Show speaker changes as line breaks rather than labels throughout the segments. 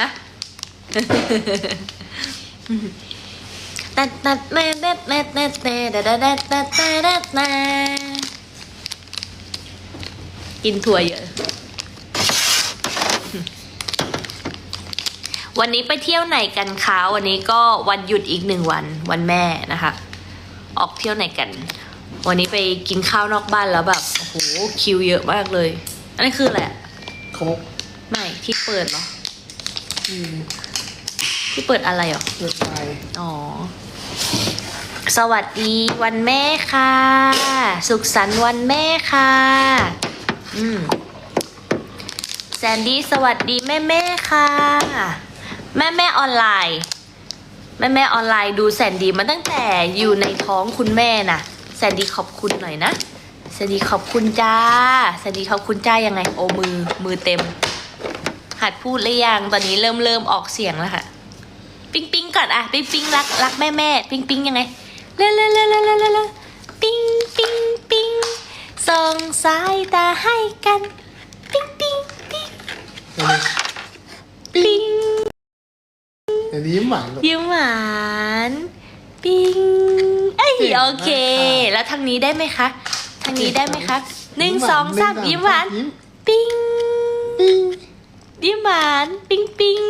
ฮะตัดตัดแม่แม่แม่แม่แม่แม่แม่แม่แม่แม่แม่กินถั่วเยอะ วันนี้ไปเที่ยวไหนกันคะวันนี้ก็วันหยุดอีกหนึ่งวัน วันแม่นะคะ ออกเที่ยวไหนกัน วันนี้ไปกินข้าวนอกบ้านแล้วแบบโอ้โหคิวเยอะมากเลย อันนี้คืออะไรอะ
โคก
ไม่ที่เปิดเหรอ
อืม
ที่เปิดอะไรเหรอ
เปิดไฟ
อ๋อ สวัสดีวันแม่ค่ะ สุขสันต์วันแม่ค่ะ อืมแซนดี้สวัสดีแม่แม่ค่ะ แม่แม่ออนไลน์ แม่แม่ออนไลน์ดูแซนดี้มาตั้งแต่อยู่ในท้องคุณแม่น่ะแซนดี้ขอบคุณหน่อยนะแซนดี้ขอบคุณจ้าแซนดี้ขอบคุณจ้ายังไง โอมือมือเต็ม หัดพูดหรือยังตอนนี้เริ่มเริ่มออกเสียงแล้วค่ะ ปิ๊งปิ๊งก่อนอะปิ๊งปิ๊งรักรักแม่แม่ปิ๊งปิ๊งยังไงเลเลเลเลเลเลเลปิ๊งปิ๊งปิ๊งส่งสายตาให้กันปิ๊งปิ๊งปิ๊ง
เดี๋ยวนี้
ปิ๊ง
เดี๋ยวนี้ยิ้มหวานลูก
ยิ้มหวานปิ๊งเอ้ย
เก่งมาก
โอเค
ค่ะ
แล้วทางนี้ได้ไหมคะทางนี้ได้ไหมคะหนึ่งสองสามยิ้มหวาน
ยิ้ม
ปิ๊ง
ปิ้ง
ยิ้มานปิ๊งปิ๊ง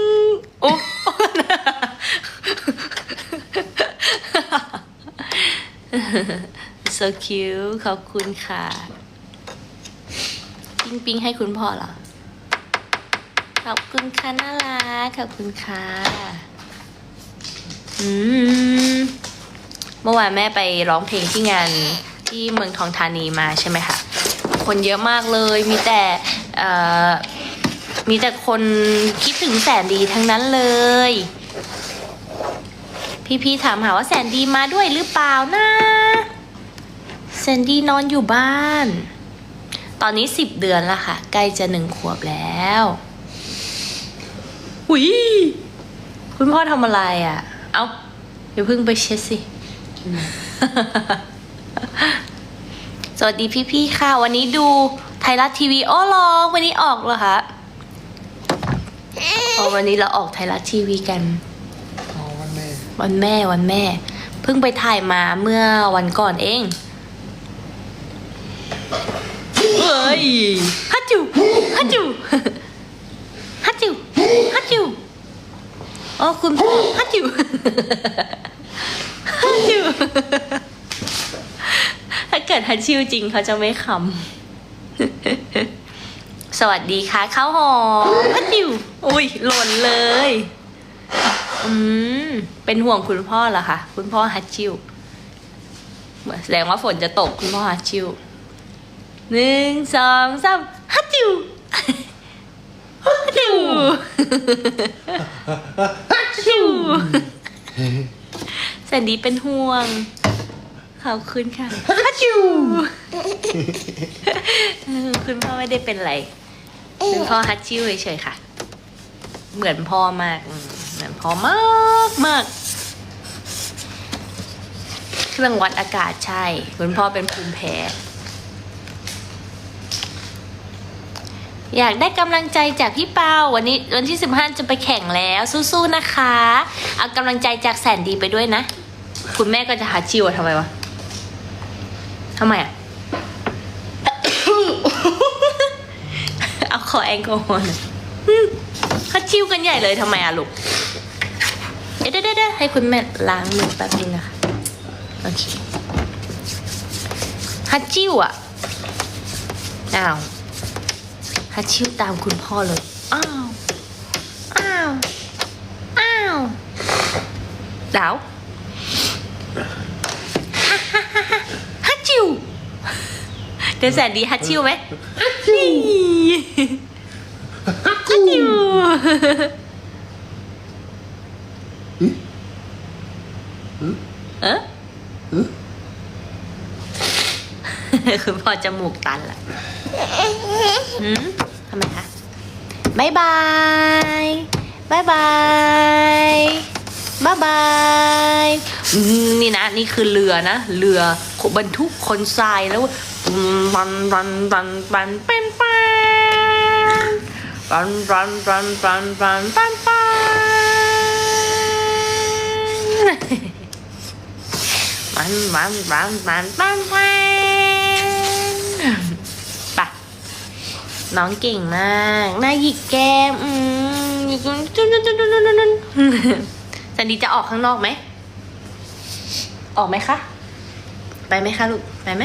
โอ้ so cute ขอบคุณค่ะ ปิ๊งปิ๊งให้คุณพ่อเหรอ ขอบคุณค่ะน่ารักขอบคุณค่ะอืมเมื่อวานแม่ไปร้องเพลงที่งานที่เมืองทองธานีมาใช่ไหมคะ คนเยอะมากเลยมีแต่ มีแต่คนคิดถึงแสนดีทั้งนั้นเลย พี่ๆถามหาว่าแสนดีมาด้วยหรือเปล่านะแสนดีนอนอยู่บ้าน ตอนนี้สิบเดือนละค่ะ ใกล้จะหนึ่งขวบแล้วหุยคุณพ่อทำอะไรอะ เอาเดี๋ยวเพิ่งไปเช็ดสิ สวัสดีพี่ๆค่ะ วันนี้ดูไทยรัฐทีวีอ้อลอง วันนี้ออกเหรอคะ อ๋อวันนี้เราออกไทยรัฐทีวีกัน
อ๋อวันแม่
วันแม่วันแม่ เพิ่งไปถ่ายมาเมื่อวันก่อนเองเฮ้ยฮัจจูฮัจจูฮัจจูฮัจจูอ๋อคุณพ่อฮัจจูฮัจจูถ้าเกิดฮัจชิวจริงเขาจะไม่ขำ สวัสดีค่ะข้าวหอมฮัจจูอุ้ยหล่นเลย อืม เป็นห่วงคุณพ่อเหรอคะ คุณพ่อฮัตชิวเหมือนแสดงว่าฝนจะตกคุณพ่อฮัตชิวหนึ่งสองสามฮัตชิวฮัตชิวฮัตชิวแสนดีเป็นห่วง ขอบคุณค่ะฮัตชิวเออคุณพ่อไม่ได้เป็นไร คุณพ่อฮัตชิวเฉยๆค่ะ เหมือนพ่อมาก เหมือนพ่อมากมากเครื่องวัดอากาศใช่คุณพ่อเป็นภูมิแพ้ อยากได้กำลังใจจากพี่เปาวันนี้วันที่สิบห้าจะไปแข่งแล้วสู้ๆนะคะ เอากำลังใจจากแสนดีไปด้วยนะ คุณแม่ก็จะหาชิวทำไมวะทำไมอะ เอา ขอแอลกอฮอล์เขาชิวกันใหญ่เลยทำไมอะลูกเดี๋ยวเดี๋ยวเดี๋ยวให้คุณแม่ล้างมือแป๊บนึงนะคะ โอเคฮัตชิวอะอ้าวฮัตชิวตามคุณพ่อเลย อ้าว อ้าว อ้าวดาวฮัตชิวเดี๋ยวแสนดีฮัตชิวไหมฮัตชิว ฮัตชิวเออคุณพ่อจมูกตันละทำไมคะบายบายบายบายบายบายนี่นะ นี่คือเรือนะ เรือบรรทุกคนทรายแล้วรันรันรันรันเป็นปัน ปันปันปันปันปันปันปันปันปันปันปันปันปันปะน้องเก่งมากน่าหยิกแก้มอืมหยิกจุนจุนจุนจุนจุนสันดีจะออกข้างนอกไหม ออกไหมคะ ไปไหมคะลูก ไปไหม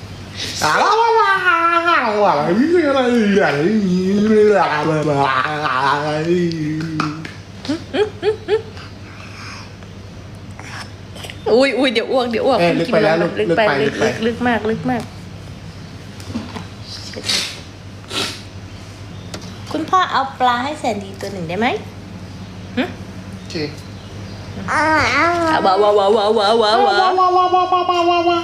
อะไรอะไร
อุ้ย
อุ้ยเดี๋ยวอ้วกเดี๋ยวอ้วก
เอ้ยลึกไปแล้วลึก
ลึกไปลึก
ไป
ลึกมากลึกมาก คุณพ่อเอาปลาให้แซนดี้ตัวหนึ่งได้ไหมจีว้าวว้าวว้าวว้าวว้าวว้าวว้าวว้าวว้าวว้าว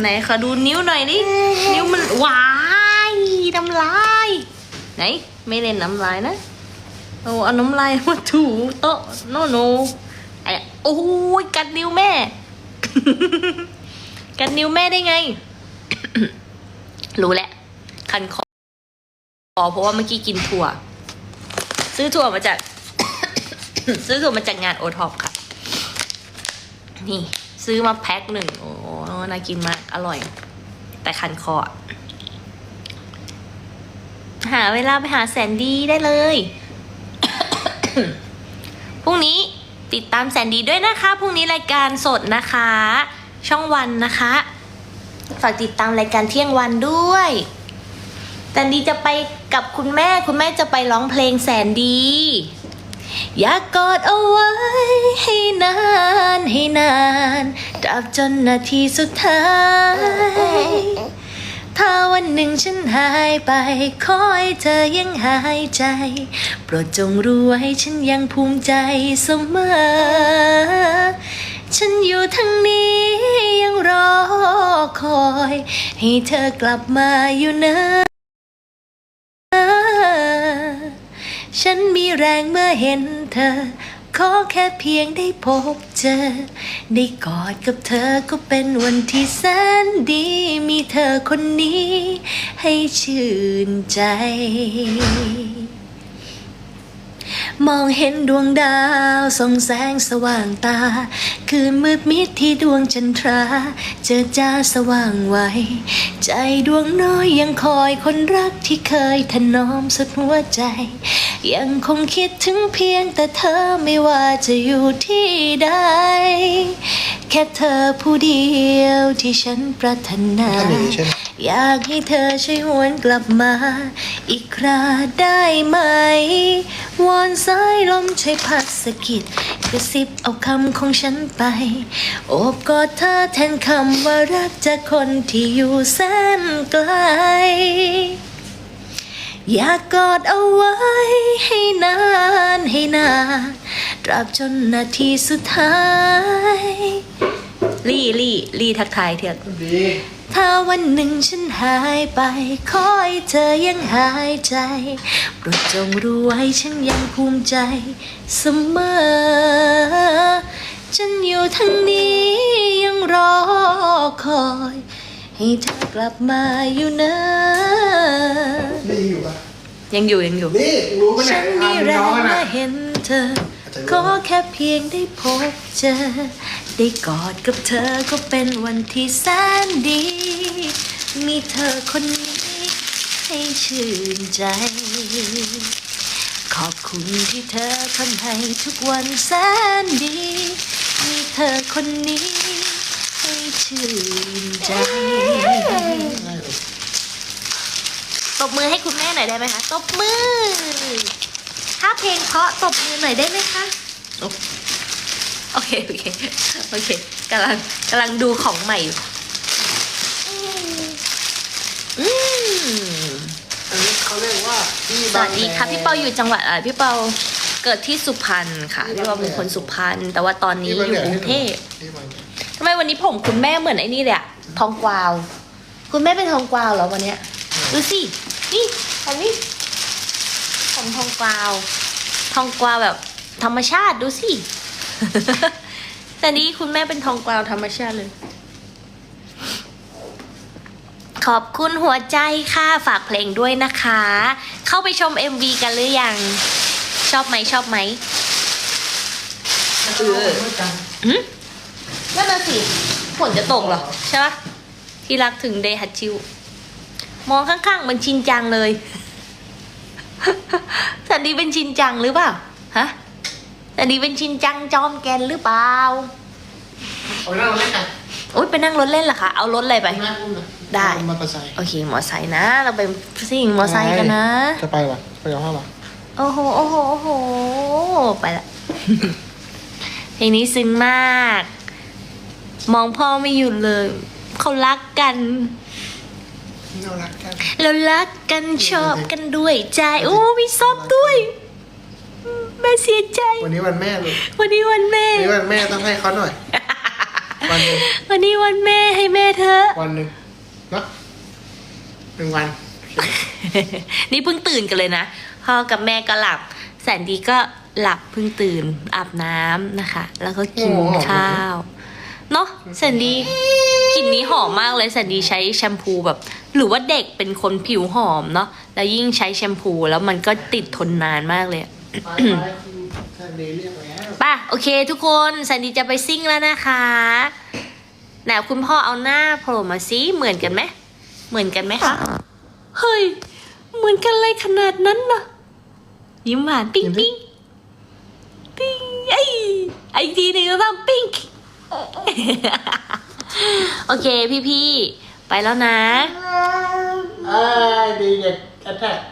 ไหนขอดูนิ้วหน่อยดิ นิ้วมันวายน้ำลาย ไหน ไม่เล่นน้ำลายนะโอ้เอาน้ำลายมาถูโต๊ะโนโนไอ้โอ้ยกัดนิ้วแม่ กัดนิ้วแม่ได้ไง รู้แหละ คันคอเพราะว่าเมื่อกี้กินถั่ว ซื้อถั่วมาจาก ซื้อถั่วมาจากงานโอท็อปค่ะ นี่ ซื้อมาแพ็คหนึ่งโอ้น่ากินมาก อร่อย แต่คันคออะหาเวลาไปหาแสนดีได้เลย พรุ่งนี้ติดตามแสนดีด้วยนะคะ พรุ่งนี้รายการสดนะคะ ช่องวันนะคะ ฝากติดตามรายการเที่ยงวันด้วยแสนดีจะไปกับคุณแม่ คุณแม่จะไปร้องเพลงแสนดี อยากกอดเอาไว้ให้นานให้นานตราบจนนาทีสุดท้าย ถ้าวันหนึ่งฉันหายไป ขอให้เธอยังหายใจ โปรดจงรู้ไว้ฉันยังภูมิใจเสมอ ฉันอยู่ทั้งนี้ยังรอคอย ให้เธอกลับมาอยู่เนอะ ฉันมีแรงเมื่อเห็นเธอ ขอแค่เพียงได้พบเจอ ได้กอดกับเธอก็เป็นวันที่แสนดี มีเธอคนนี้ให้ชื่นใจ มองเห็นดวงดาวส่องแสงสว่างตา คืนมืดมิดที่ดวงจันทรา เจอจ้าสว่างไวใจดวงน้อยยังคอยคนรักที่เคยถนอมสุดหัวใจ ยังคงคิดถึงเพียงแต่เธอไม่ว่าจะอยู่ที่ใดแค่เธอผู้เดียวที่ฉันปรารถนา อยากให้เธอช่วยหวนกลับมา อีกคราได้ไหม วอนสายลมช่วยพัดสะกิดกระซิบเอาคำของฉันไป โอบกอดเธอแทนคำว่ารักจากคนที่อยู่แสนไกล อยากกอดเอาไว้ให้นานให้นานตราบจนนาทีสุดท้าย ลี่ลี่ลี่ทักทายเถอะ
ดี
ถ้าวันหนึ่งฉันหายไป ขอให้เธอยังหายใจโปรดจงรู้ไว้ฉันยังภูมิใจเสมอ ฉันอยู่ทั้งนี้ยังรอคอย ให้เธอกลับมาอยู่นะ
ดีอยู่ปะ
ยังอยู่ยังอยู่
ดีรู้ปะเนี่
ฉั
ย
นมี
ทำ
แร
น้อง
ง
กันนะ
เมื่อเห็นเธอ ขอแค่เพียงได้พบเจอ ได้กอดกับเธอก็เป็นวันที่แสนดี มีเธอคนนี้ ให้ชื่นใจ ขอบคุณที่เธอทำให้ทุกวันแสนดี มีเธอคนนี้ ให้ชื่นใจตบมือให้คุณแม่หน่อยได้ไหมคะ ตบมือ ถ้าเพลงเพาะตบมือหน่อยได้ไหมคะ โอเค โอเค โอเคกำลังกำลังดูของใหม่อยู่อืม
อันนี้เขาเรียกว่า
สวัสดีค่ะพี่เปาอยู่จังหวัดอะไรพี่เปาเกิดที่สุพรรณค่ะพี่เปาเป็นคนสุพรรณแต่ว่าตอนนี้อยู่กรุงเทพ
ทำ
ไมวันนี้ผมคุณแม่เหมือนไอ้นี่เลยอะทองกวาว คุณแม่เป็นทองกวาวเหรอวันเนี้ยดูสินี่อันนี้ผมทองกวาว ทองกวาวแบบธรรมชาติดูสิ แต่นี่คุณแม่เป็นทองกวาวธรรมชาติเลย ขอบคุณหัวใจค่ะ ฝากเพลงด้วยนะคะ เข้าไปชม MV กันหรือยัง ชอบไหมชอบไหมเออ
หืมน่น
น่ะสิฝนจะตกเหรอ ใช่ปะที่รักถึงเดฮัตชิว มองข้างๆมันชินจังเลย สันดีเป็นชินจังหรือเปล่า ฮะ อันนี้เป็นชินจังจอมแกนหรือเปล่า
เอาหน้าเราเล่นกัน
อุ้ยไปนั่งรถเล่นเหรอคะ เอารถอะไรไป
หน้าอุ้ม
ได้
มอเตอร์ไซค์
โอเคมอไซค์นะ เราไปซิ่งมอเตอร์ไซค์กันนะ
จะไปปะไปเอาห้าปะ
โอ้โห โอ้โห โอ้โห ไปละ เพลงนี้ซึ้งมาก มองพ่อไม่หยุดเลย เขารักกัน
เรารักกัน
เรารักกันชอบกันด้วยใจ โอ้มีซอบด้วย ม่เสียใจ
วันนี้วันแม่ลูก
วันนี้วันแม่
วันนี้วันแม่ต้องให้เขาหน่อย วันหนึง
วันนี้วันแม่ให้แม่เธอ
วันหนึ่งเนอะหนึ่งวัน
นี่เพิ่งตื่นกันเลยนะพ่อกับแม่ก็หลับ แสนดีก็หลับเพิ่งตื่นอาบน้ำนะคะ แล้วก็กินข้าวเนาะแสนดีกลิ่นนี้หอมมากเลยแสนดีใช้แชมพูแบบ หรือว่าเด็กเป็นคนผิวหอมเนาะแล้วยิ่งใช้แชมพูแล้วมันก็ติดทนนานมากเลย
อะ ป่ะ
โอเคทุกคนแซนดี้จะไปซิ่งแล้วนะคะไหนคุณพ่อเอาหน้าโผล่มาซิเหมือนกันไหมเหมือนกันไหมคะ เฮ้ย เหมือนกันเลยขนาดนั้นนะยิ้มหวานปิ้งปิ้งปิ้งไอไอทีหนึ่งก็ต้องปิ้งโอเคพี่พี่ไปแล้วนะ
เอ้ดีเด็ดแท้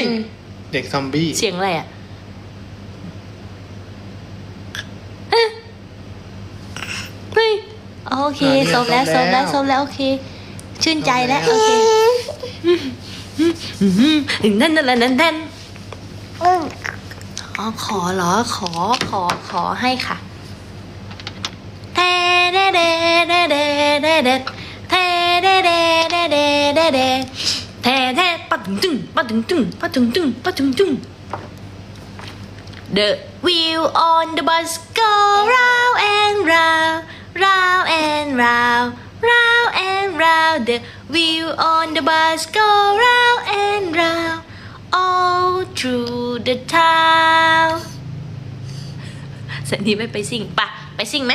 ย
เด็กซอมบี้
เสียงอะไรอะเฮ้ยเฮ้ยโอเคสมแล้วสมแล้วสมแล้วโอเค ชื่นใจแล้วโอเคนั่นนั่นนั่นนั่นนั่นอ๋อขอเหรอขอขอขอให้ค่ะเทเดเดเดเดเดเดเทเดเดเดเดเด เดเทเทปะตึงตึงปะตึงตึงปะตึงตึงปะตึงตึง The wheel on the bus go round and round, round and round, round and round. The wheel on the bus go round and round, all through the town. สันนี้ไม่ไปซิ่งปะไปซิ่งไหม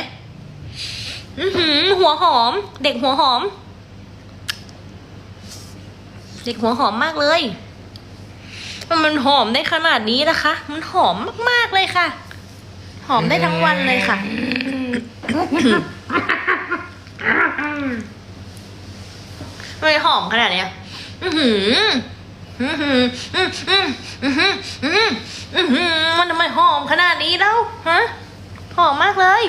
อือหือหัวหอม เด็กหัวหอม เด็กหัวหอมมากเลยมันหอมได้ขนาดนี้นะคะ มันหอมมากๆเลยค่ะ หอมได้ทั้งวันเลยค่ะทำไมหอมขนาดเนี้ย อือหือ อือหือ อือหือ อือหือ อือหือ อือหือ มันทำไมหอมขนาดนี้แล้ว ฮะ หอมมากเลย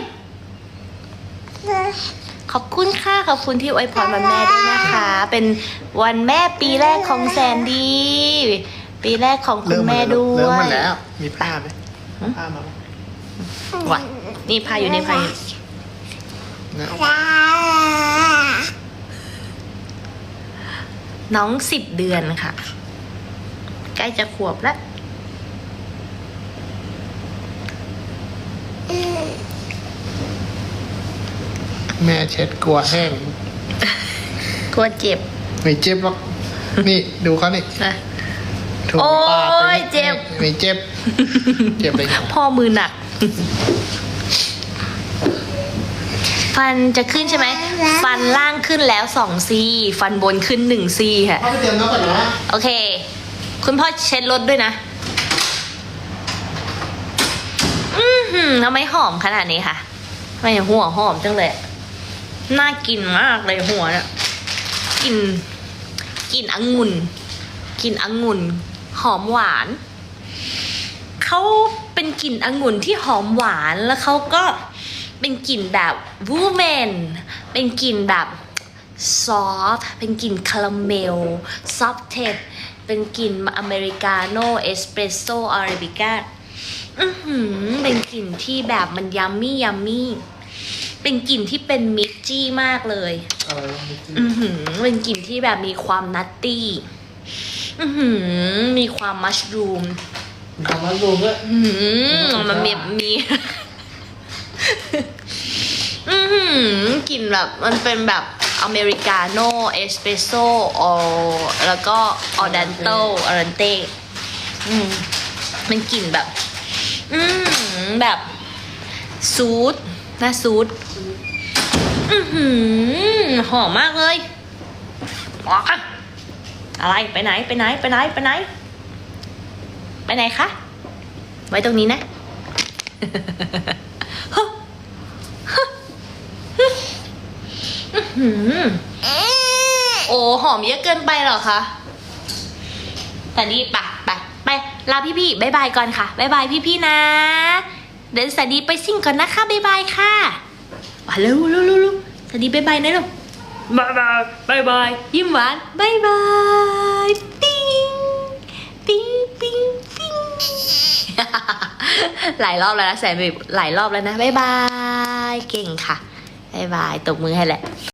ขอบคุณค่ะ ขอบคุณที่อวยพรวันแม่ด้วยนะคะ เป็นวันแม่ปีแรกของแซนดี้ปีแรกของคุณแม่ด้ว
เริ่มหม
ย
ดแล้ว มีผ้าไหมผ้ามา
ว่ะนี่พาอยู่ในพาอยู่
นะ
น้องสิบเดือนค่ะ ใกล้จะขวบแล้ว
แม่เช็ดกลัวแห้ง
กลัวเจ็บ
ไม่เจ็บหรอกนี่ดูเขานี่
นะ
ถูก
โอ้
ปากไป
ยเจ็บ
ไม่เจ็บ เจ็บเลยไง
พ่อมือหนัก ฟันจะขึ้นใช่ไหม ฟันล่างขึ้นแล้วสองซี่ฟันบนขึ้นหนึ่งซี่ค่ะ
พ่อไปเตรียมน้ำก่อนนะ
โอเค คุณพ่อเช็ดรถด้วยนะ อือหือทำไมหอมขนาดนี้ค่ะทำไมหัวหอมจังเลย น่ากินมากเลยหัวเนี่ยกลินกลินองุ่นกลินองุ่น หอมหวาน เขาเป็นกลิ่นองุ่นที่หอมหวานแล้วเขาก็เป็นกลิ่นแบบวูแมน เป็นกลิ่นแบบซอฟเป็นกลิ่นคาราเมลซอฟเทดเป็นกลิ่นอเมริกาโน่เอสเปรสโซ่อาราบิก้าอือหือเป็นกลิ่นที่แบบมันยัมมี่ยัมมี่ เป็นกลิ่นที่เป็นมิดจี้มากเลย
อะไรวะนี่
อือหือเป็นกลิ่นที่แบบมีความนัตตี้อือหือมีความมัชรูม
มีคำว่ารูมด้วย
อืมมันมีมีอือหือกลิ่นแบบมันเป็นแบบอเมริกาโน่เอสเปรสโซ่ออแล้วก็ออดันโตอรันเต้อืมมันกลิ่นแบบ อืมแบบ ซูดนะซูด อือหือหอมมากเลยอะไรไปไหนไปไหนไปไหนไปไหน ไปไหนคะ ไว้ตรงนี้นะโอ้หอมเยอะเกินไปหรอคะแต่นี่ไปไปไปลาพี่ๆบายบายก่อนค่ะบายบายพี่ๆนะ เดี๋ยวสวัสดีไปซิ่งก่อนนะคะบายบายค่ะ มาเร็วเร็วเร็วเร็วสวัสดีบายบายนะลูกบายบายบายบายยิ้มหวานบายบายปิ้งปิ้งปิ้งปิ้งหลายรอบแล้วนะแสนแบบหลายรอบแล้วนะบายบายเก่งค่ะบายบายตบมือให้แหละ